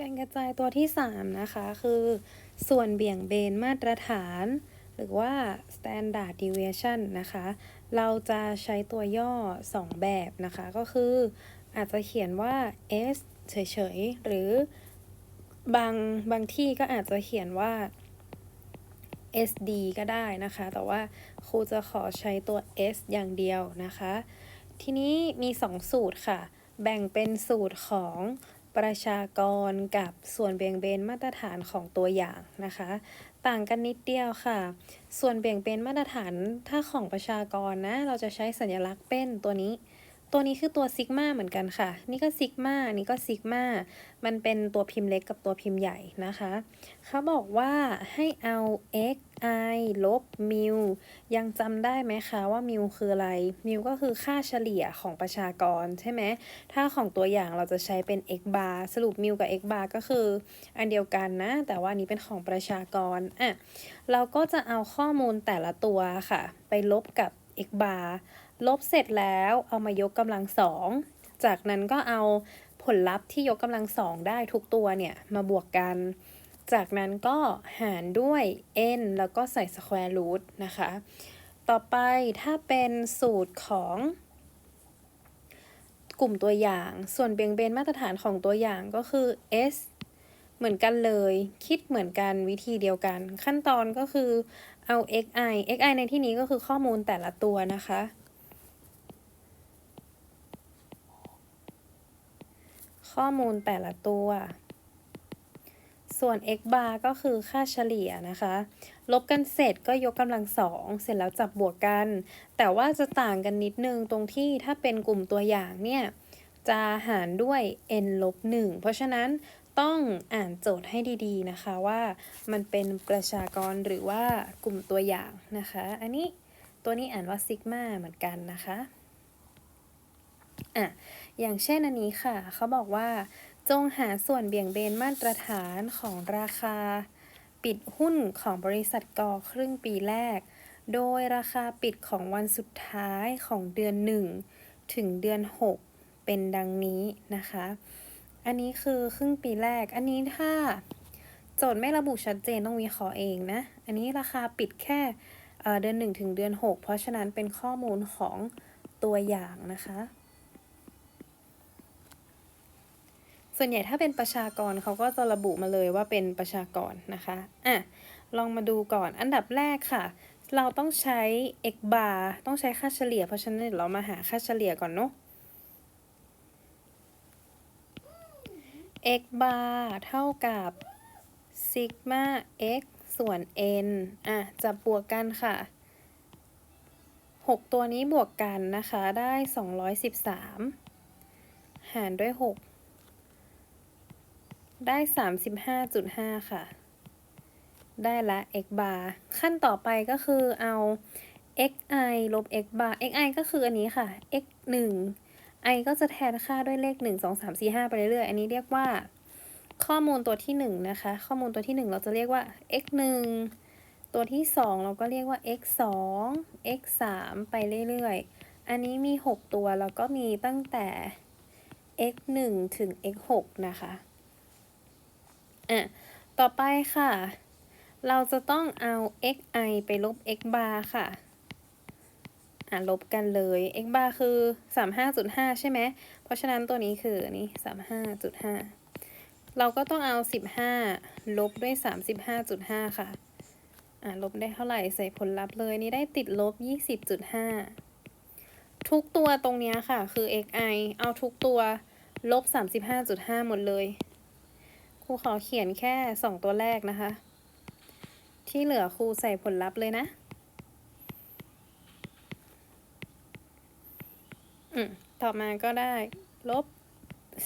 การกระจายตัวที่ 3 นะคะ คือส่วนเบี่ยงเบนมาตรฐาน หรือว่า standard deviation นะคะ เราจะใช้ตัวย่อ 2 แบบนะคะ ก็คืออาจจะเขียนว่า s เฉยๆ หรือบางบางที่ก็อาจจะเขียนว่า sd ก็ได้นะคะ แต่ว่าครูจะขอใช้ตัว s อย่างเดียวนะคะ ทีนี้มี 2 สูตรค่ะ แบ่งเป็นสูตรของ ประชากรกับส่วนเบี่ยงเบนมาตรฐานของตัวอย่างนะคะ ต่างกันนิดเดียวค่ะ ส่วนเบี่ยงเบนมาตรฐานถ้าของประชากรนะ เราจะใช้สัญลักษณ์เป็นตัวนี้ ตัวนี้คือตัวซิกมาเหมือนกันค่ะ นี่ก็ซิกมานี่ก็ซิกมามันเป็นตัวพิมพ์เล็กกับตัวพิมพ์ใหญ่นะคะ เขาบอกว่าให้เอา x i ลบ mu ยังจำได้ไหมคะว่า mu คืออะไร mu ก็คือค่าเฉลี่ยของประชากรใช่ไหม ถ้าของตัวอย่างเราจะใช้เป็น x bar สรุป mu กับ x bar ก็คืออันเดียวกันนะ แต่ว่านี้เป็นของประชากร อะ เราก็จะเอาข้อมูลแต่ละตัวค่ะ ไปลบกับ x bar ลบเสร็จแล้วเอามายกกำลังสอง จากนั้นก็เอาผลลัพธ์ที่ยกกำลังสองได้ทุกตัวเนี่ยมาบวกกัน จากนั้นก็หารด้วย n แล้วก็ใส่ square root นะคะ ต่อไปถ้าเป็นสูตรของกลุ่มตัวอย่าง ส่วนเบี่ยงเบนมาตรฐานของตัวอย่างก็คือ s เหมือนกันเลย คิดเหมือนกันวิธีเดียวกัน ขั้นตอนก็คือเอา xi xi ในที่นี้ก็คือข้อมูลแต่ละตัวนะคะ ข้อมูลแต่ละตัว ส่วน x bar ก็คือค่าเฉลี่ยนะคะ ลบกันเสร็จก็ยกกำลังสองเสร็จแล้วจับบวกกัน แต่ว่าจะต่างกันนิดนึงตรงที่ถ้าเป็นกลุ่มตัวอย่างเนี่ย จะหารด้วย n ลบ1เพราะฉะนั้นต้องอ่านโจทย์ให้ดีๆนะคะว่ามันเป็นประชากรหรือว่ากลุ่มตัวอย่างนะคะ อันนี้ตัวนี้อ่านว่าซิกมาเหมือนกันนะคะ อะอย่างเช่นอันนี้ค่ะ เขาบอกว่า จงหาส่วนเบี่ยงเบนมาตรฐานของราคา ปิดหุ้นของบริษัทกอครึ่งปีแรก โดยราคาปิดของวันสุดท้ายของเดือน 1 ถึงเดือน 6 เป็นดังนี้นะคะ อันนี้คือครึ่งปีแรก อันนี้ถ้าโจทย์ไม่ระบุชัดเจนต้องวิเคราะห์เองนะ อันนี้ราคาปิดแค่เดือน 1 ถึงเดือน 6 เพราะฉะนั้นเป็นข้อมูลของตัวอย่างนะคะ ส่วนใหญ่ถ้าเป็นประชากรเขาก็จะระบุมาเลยว่าเป็นประชากรนะคะอะลองมาดูก่อนอันดับแรกค่ะ เราต้องใช้ x bar ต้องใช้ค่าเฉลี่ย เพราะฉะนั้นเดี๋ยวเรามาหาค่าเฉลี่ยก่อนเนาะ x bar เท่ากับ sigma x ส่วน n อะจับบวกกันค่ะ 6 ตัวนี้บวกกันนะคะ ได้ 213 หารด้วย 6 ได้35.5ค่ะ ได้ละ x bar ขั้นต่อไปก็คือเอา xi ลบ x bar xi ก็คืออันนี้ค่ะ x 1 i ก็จะแทนค่าด้วยเลข1 2 3 4 5ไปเรื่อยๆ อันนี้เรียกว่า ข้อมูลตัวที่1นะคะ ข้อมูลตัวที่1เราจะเรียกว่า x 1ตัวที่2เราก็เรียกว่า x 2 x 3ไปเรื่อยๆ อันนี้มี6ตัวแล้วก็มีตั้งแต่ x 1ถึง x 6นะคะ อะ ต่อไปค่ะ เราจะต้องเอา xi ไปลบ x bar ค่ะ อะ ลบกันเลย x bar คือ 35.5 ใช่ไหม เพราะฉะนั้นตัวนี้คือ นี่ 35.5 เราก็ต้องเอา 15 ลบด้วย 35.5 ค่ะ อะ ลบได้เท่าไหร่ใส่ผลลัพธ์เลย นี่ได้ติดลบ 20.5ทุกตัวตรงนี้ค่ะ คือ xi เอาทุกตัว ลบ 35.5 หมดเลย รูขอเขียนแค่2ตัวแรกนะคะ ที่เหลือครูใส่ผลลัพธ์เลยนะ อืม ต่อมาก็ได้ ลบ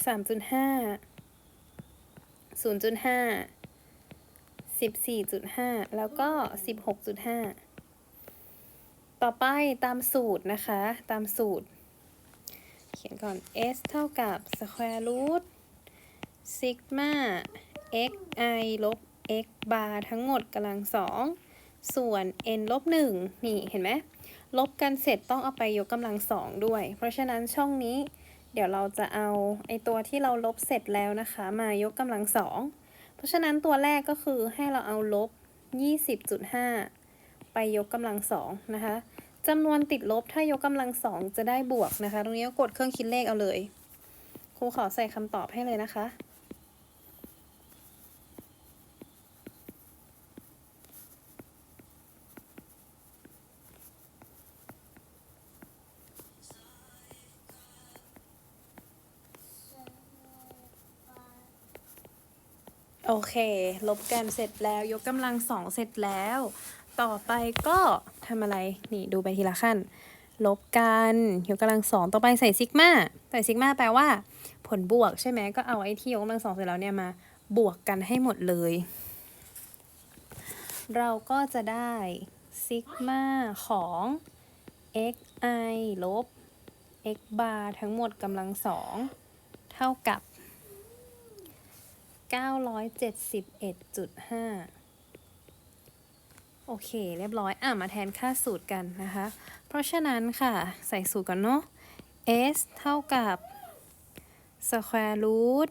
3.5 0.5 14.5แล้วก็16.5ต่อไปตามสูตรนะคะ ตามสูตร เขียนก่อน s เท่ากับ square root sigma xi ลบ x bar ทั้งหมดกำลังสองส่วน n ลบหนึ่งนี่เห็นไหมลบกันเสร็จต้องเอาไปยกกำลังสองด้วย เพราะฉะนั้นช่องนี้ เดี๋ยวเราจะเอาไอตัวที่เราลบเสร็จแล้วนะคะ มายกกำลังสองเพราะฉะนั้นตัวแรกก็คือให้เราเอาลบ 20.5 ไปยกกำลังสองนะคะจำนวนติดลบถ้ายกกำลังสองจะได้บวกนะคะ ตรงนี้ก็กดเครื่องคิดเลขเอาเลย ครูขอใส่คำตอบให้เลยนะคะ โอเค ลบกันเสร็จแล้ว ยกกำลังสองเสร็จแล้ว ต่อไปก็ทำอะไร นี่ดูไปทีละขั้น ลบกัน ยกกำลังสองต่อไปใส่ซิกมา ใส่ซิกมาแปลว่า ผลบวกใช่ไหม ก็เอาไอ้ที่ยกกำลังสองเสร็จแล้วเนี่ยมา บวกกันให้หมดเลย เราก็จะได้ซิกมาของ xi ลบ x bar ทั้งหมดกำลังสองเท่ากับ 971.5 โอเค เรียบร้อย อะ มาแทนค่าสูตรกันนะคะ เพราะฉะนั้นค่ะ ใส่สูตรก่อนเนาะ s เท่ากับ square root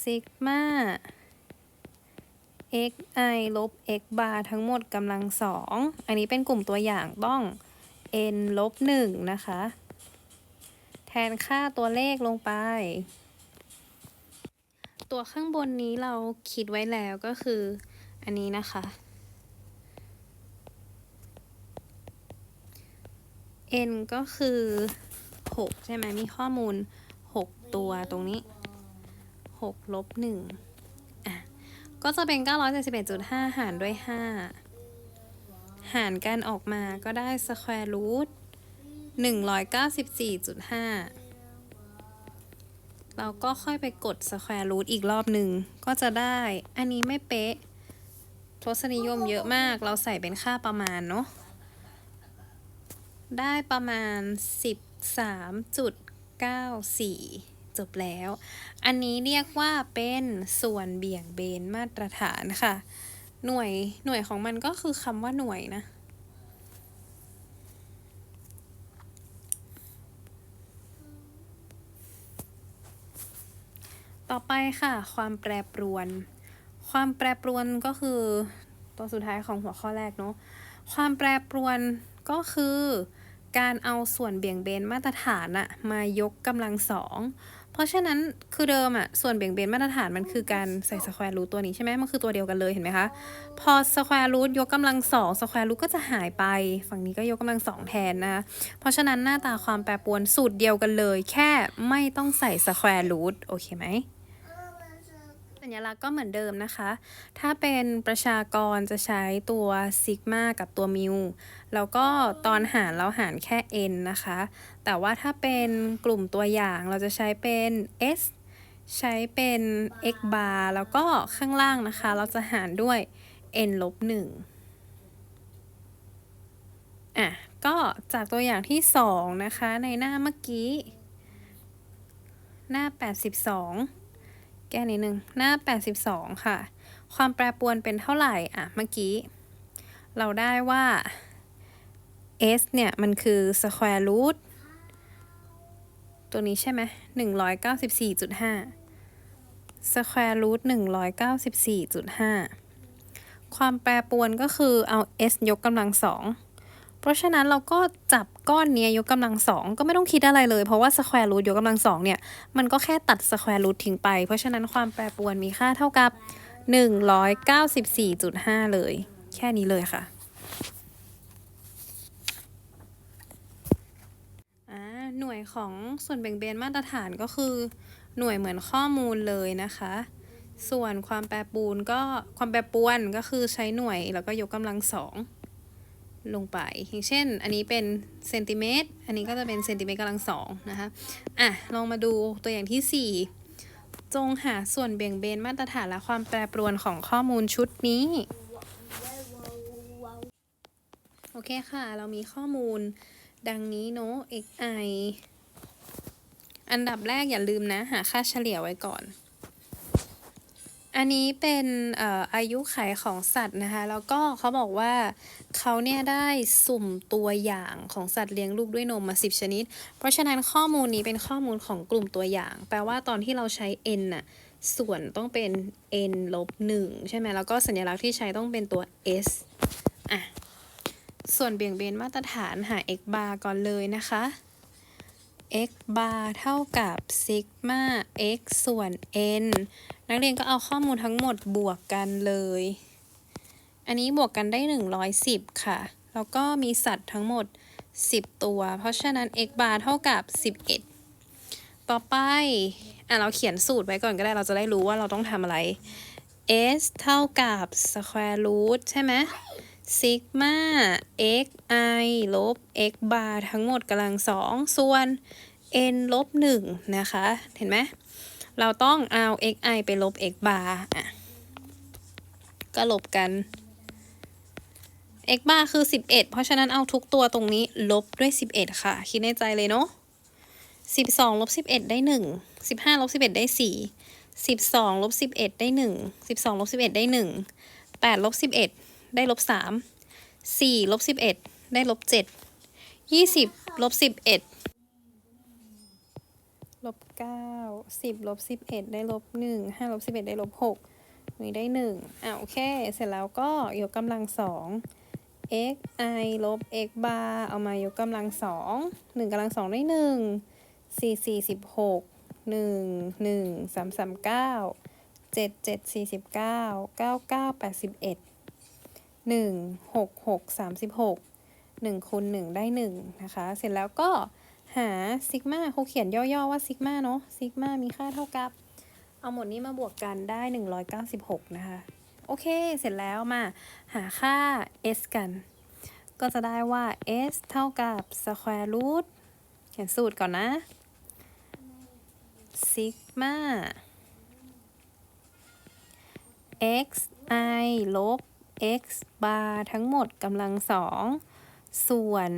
sigma xi ลบ x bar ทั้งหมดกำลังสอง อันนี้เป็นกลุ่มตัวอย่างต้อง n ลบหนึ่งนะคะ แทนค่าตัวเลขลงไป ตัวข้างบนนี้เราคิดไว้แล้วก็คืออันนี้นะคะ n ก็คือ 6 ใช่ไหมมีข้อมูล 6 ตัวตรงนี้ 6 ลบ1อะ ก็จะเป็น 971.5 หารด้วย 5 หารกันออกมาก็ได้ square root 194.5 เราก็ค่อยไปกด square root อีกรอบหนึ่งก็จะได้ อันนี้ไม่เป๊ะทศนิยมเยอะมาก เราใส่เป็นค่าประมาณเนาะ ได้ประมาณ 13.94 จบแล้ว อันนี้เรียกว่าเป็นส่วนเบี่ยงเบนมาตรฐานค่ะ หน่วยหน่วยของมันก็คือคำว่าหน่วยนะ ต่อไปค่ะ ความแปรปรวน ความแปรปรวนก็คือ ตัวสุดท้ายของหัวข้อแรกเนาะความแปรปรวนก็คือ การเอาส่วนเบี่ยงเบนมาตรฐานอะมายกกำลังสองเพราะฉะนั้นคือเดิมอะส่วนเบี่ยงเบนมาตรฐานมันคือการใส่สแควร์รูทตัวนี้ใช่ไหมมันคือตัวเดียวกันเลยเห็นไหมคะ พอสแควร์รูทยกกำลังสองสแควร์รูทก็จะหายไป ฝั่งนี้ก็ยกกำลังสองแทนนะคะเพราะฉะนั้นหน้าตาความแปรปรวนสูตรเดียวกันเลย แค่ไม่ต้องใส่สแควร์รูทโอเคไหม สัญลักษณ์ก็เหมือนเดิมนะคะ ถ้าเป็นประชากรจะใช้ตัวซิกมากับตัวมิวแล้วก็ตอนหารเราหารแค่ n นะคะ แต่ว่าถ้าเป็นกลุ่มตัวอย่างเราจะใช้เป็น s ใช้เป็น x bar แล้วก็ข้างล่างนะคะ เราจะหารด้วย n ลบ1อะ ก็จากตัวอย่างที่2นะคะ ในหน้าเมื่อกี้ หน้า 82 ก้นิดนึง หน้า 82 ค่ะ ความแปรปรวนเป็นเท่าไหร่ อะ เมื่อกี้ เราได้ว่า s เนี่ย มันคือ square root ตัวนี้ใช่ไหม194.5 square root 194.5 ความแปรปรวนก็คือเอา s ยกกำลังสอง ราะฉะนั้นเราก็จับก้อนนี้ยกกำลังสองก็ไม่ต้องคิดอะไรเลย เพราะว่า square root ยกกำลังสองเนี่ย มันก็แค่ตัด square root ทิ้งไป เพราะฉะนั้นความแปรปรวนมีค่าเท่ากับ 194.5 เลย แค่นี้เลยค่ะอ่าหน่วยของส่วนแบ่งเบนมาตรฐานก็คือ หน่วยเหมือนข้อมูลเลยนะคะ ส่วนความแปรปรวนก็ความแปรปรวนก็คือใช้หน่วยแล้วก็ยกกำลังสอง ลงไป อย่างเช่น อันนี้เป็นเซนติเมตร อันนี้ก็จะเป็นเซนติเมตรกำลังสองนะคะ อะ ลองมาดูตัวอย่างที่ 4 จงหาส่วนเบี่ยงเบนมาตรฐานและความแปรปรวนของข้อมูลชุดนี้ โอเคค่ะ เรามีข้อมูลดังนี้เนาะ xi อันดับแรกอย่าลืมนะ หาค่าเฉลี่ยไว้ก่อน อันนี้เป็นเอ่ออายุไขของสัตว์นะคะ แล้วก็เขาบอกว่าเขาเนี่ยได้สุ่มตัวอย่างของสัตว์เลี้ยงลูกด้วยนมมา 10 ชนิด เพราะฉะนั้นข้อมูลนี้เป็นข้อมูลของกลุ่มตัวอย่าง แปลว่าตอนที่เราใช้ n น่ะส่วนต้องเป็น n ลบ1ใช่ไหมแล้วก็สัญลักษณ์ที่ใช้ต้องเป็นตัว s อะส่วนเบี่ยงเบนมาตรฐานหา x bar ก่อนเลยนะคะ x bar เท่ากับซิกมา x ส่วน n นักเรียนก็เอาข้อมูลทั้งหมดบวกกันเลย อันนี้บวกกันได้ 110 ค่ะ แล้วก็มีสัตว์ทั้งหมด 10 ตัว เพราะฉะนั้น x bar เท่ากับ 11 ต่อไป อะ เราเขียนสูตรไว้ก่อนก็ได้ เราจะได้รู้ว่าเราต้องทำอะไร s เท่ากับ square root ใช่ไหมซิกมา x i ลบ x bar ทั้งหมดกำลังสอง ส่วน n ลบหนึ่งนะคะ เห็นไหม เราต้องเอา x i ไปลบ x bar อะ ก็ลบกัน x bar คือ 11 เพราะฉะนั้นเอาทุกตัวตรงนี้ลบด้วย 11 ค่ะ คิดในใจเลยเนาะ12ลบ11 ได้ 1 15ลบ11 ได้ 4 12ลบ11 ได้ 1 12ลบ11 ได้ 1 8ลบ11 ได้ลบ3 4ลบ11 ได้ลบ7 20ลบ11 ลบ9 10ลบ11ได้ลบ1 5ลบ11ได้ลบ6นี่ได้1อะโอเค เสร็จแล้วก็ยกกำลังสอง x i ลบ x bar เอามายกกำลังสองหนึ่งกำลังสองได้หนึ่งสี่สี่สิบหกหนึ่งหนึ่งสามสามเก้าเจ็ดเจ็ดสี่สิบเก้าเก้าเก้าแปดสิบเอ็ดหนึ่งหกหกสามสิบหกหนึ่งคูณหนึ่งได้หนึ่งนะคะ เสร็จแล้วก็ หาซิกมาเขาเขียนย่อๆว่าซิกมาเนาะซิกมามีค่าเท่ากับ เอาหมดนี้มาบวกกันได้ 196 นะคะ โอเค เสร็จแล้วมาหาค่า s กัน ก็จะได้ว่า s เท่ากับ square root เขียนสูตรก่อนนะ sigma x i ลบ x bar ทั้งหมดกำลังสอง ส่วน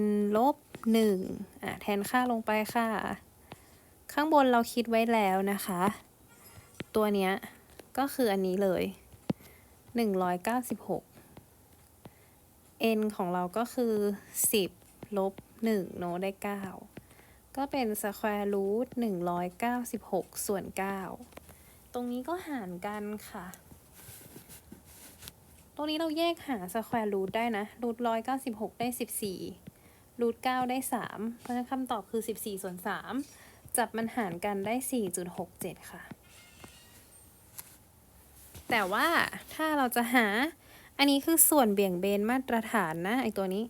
n ลบ หนึ่งอะแทนค่าลงไปค่ะ ข้างบนเราคิดไว้แล้วนะคะ ตัวเนี้ยก็คืออันนี้เลย 196 n ของเราก็คือ 10 ลบ 1 โนได้ 9 ก็เป็น square root 196 ส่วน 9 ตรงนี้ก็หารกันค่ะ ตรงนี้เราแยกหา square root ได้นะ root 196 ได้ 14 root 9ได้3เพราะฉะนั้นคำตอบคือ14ส่วน3จับมันหารกันได้4.67ค่ะ แต่ว่าถ้าเราจะหาอันนี้คือส่วนเบี่ยงเบนมาตรฐานนะไอตัวนี้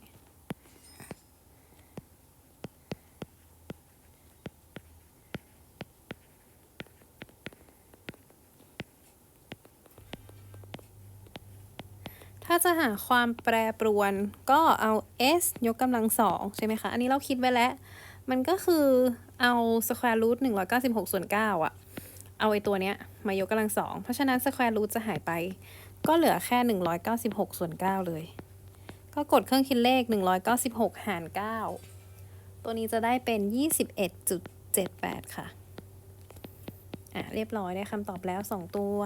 จะหาความแปรปรวนก็เอา s ยกกำลังสองใช่ไหมคะ อันนี้เราคิดไว้แล้ว มันก็คือเอา square root 196 ส่วน 9อะเอาไอตัวเนี้ยมายกกำลังสองเพราะฉะนั้น square root จะหายไป ก็เหลือแค่ 196 ส่วน 9 เลย ก็กดเครื่องคิดเลข 196 หาร 9 ตัวนี้จะได้เป็น 21.78 ค่ะ อะ เรียบร้อยได้คำตอบแล้ว 2 ตัว